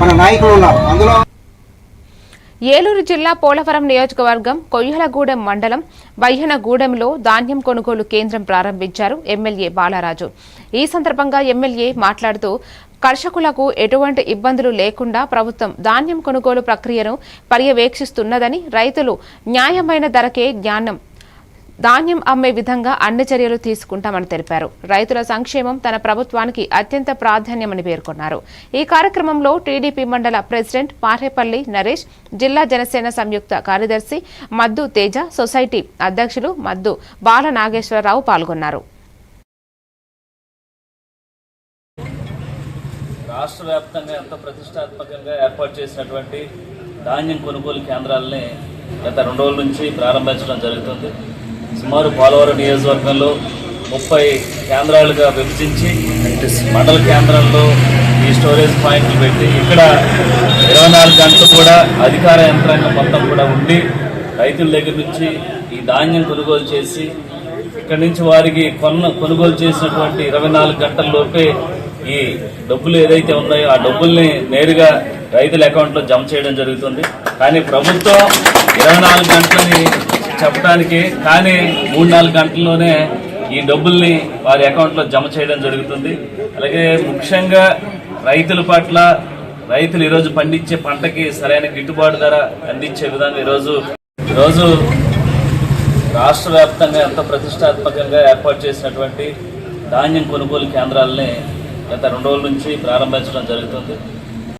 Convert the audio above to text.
మన నాయకులు ఉన్నారు. అందులో ఏలూరు జిల్లా పోలవరం నియోజకవర్గం కొయ్యలగూడెం మండలం వయ్యనగూడెంలో ధాన్యం కొనుగోలు కేంద్రం ప్రారంభించారు ఎమ్మెల్యే బాలరాజు. ఈ సందర్భంగా ఎమ్మెల్యే మాట్లాడుతూ కర్షకులకు ఎటువంటి ఇబ్బందులు లేకుండా ప్రభుత్వం ధాన్యం కొనుగోలు ప్రక్రియను పర్యవేక్షిస్తున్నదని రైతులు న్యాయమైన ధరకే జ్ఞానం ధాన్యం అమ్మే విధంగా అన్ని చర్యలు తీసుకుంటామని తెలిపారు. రైతుల సంక్షేమం తన ప్రభుత్వానికి అత్యంత ప్రాధాన్యమని పేర్కొన్నారు. ఈ కార్యక్రమంలో టీడీపీ మండల ప్రెసిడెంట్ పారేపల్లి నరేష్ జిల్లా జనసేన సంయుక్త కార్యదర్శి మద్దు తేజ సొసైటీ అధ్యక్షులు మద్దు బాల నాగేశ్వరరావు పాల్గొన్నారు. రాష్ట్ర వ్యాప్తంగా ఎంతో ప్రతిష్టాత్మకంగా ఏర్పాటు చేసినటువంటి ధాన్యం కొనుగోలు కేంద్రాలని గత రెండు రోజుల నుంచి ప్రారంభించడం జరుగుతుంది. సుమారు పోలవరం నియోజకవర్గంలో ముప్పై కేంద్రాలుగా విభజించి మండల కేంద్రంలో ఈ స్టోరేజ్ పాయింట్లు పెట్టి ఇక్కడ ఇరవై నాలుగు గంటలు కూడా అధికార యంత్రాంగం మొత్తం కూడా ఉండి రైతుల దగ్గర నుంచి ఈ ధాన్యం కొనుగోలు చేసి ఇక్కడి నుంచి వారికి కొన్న కొనుగోలు చేసినటువంటి ఇరవై నాలుగు గంటల్లోపే ఈ డబ్బులు ఏదైతే ఉన్నాయో ఆ డబ్బుల్ని నేరుగా రైతుల అకౌంట్లో జమ చేయడం జరుగుతుంది. కానీ ప్రభుత్వం ఇరవై నాలుగు గంటలని చెప్పడానికి కానీ మూడు నాలుగు గంటల్లోనే ఈ డబ్బుల్ని వారి అకౌంట్లో జమ చేయడం జరుగుతుంది. అలాగే ముఖ్యంగా రైతుల పట్ల రైతులు ఈరోజు పండించే పంటకి సరైన గిట్టుబాటు ధర అందించే విధంగా ఈరోజు ఈరోజు రాష్ట్ర వ్యాప్తంగా ఎంతో ప్రతిష్టాత్మకంగా ఏర్పాటు చేసినటువంటి ధాన్యం కొనుగోలు కేంద్రాలని గత రెండు రోజుల నుంచి ప్రారంభించడం జరుగుతుంది.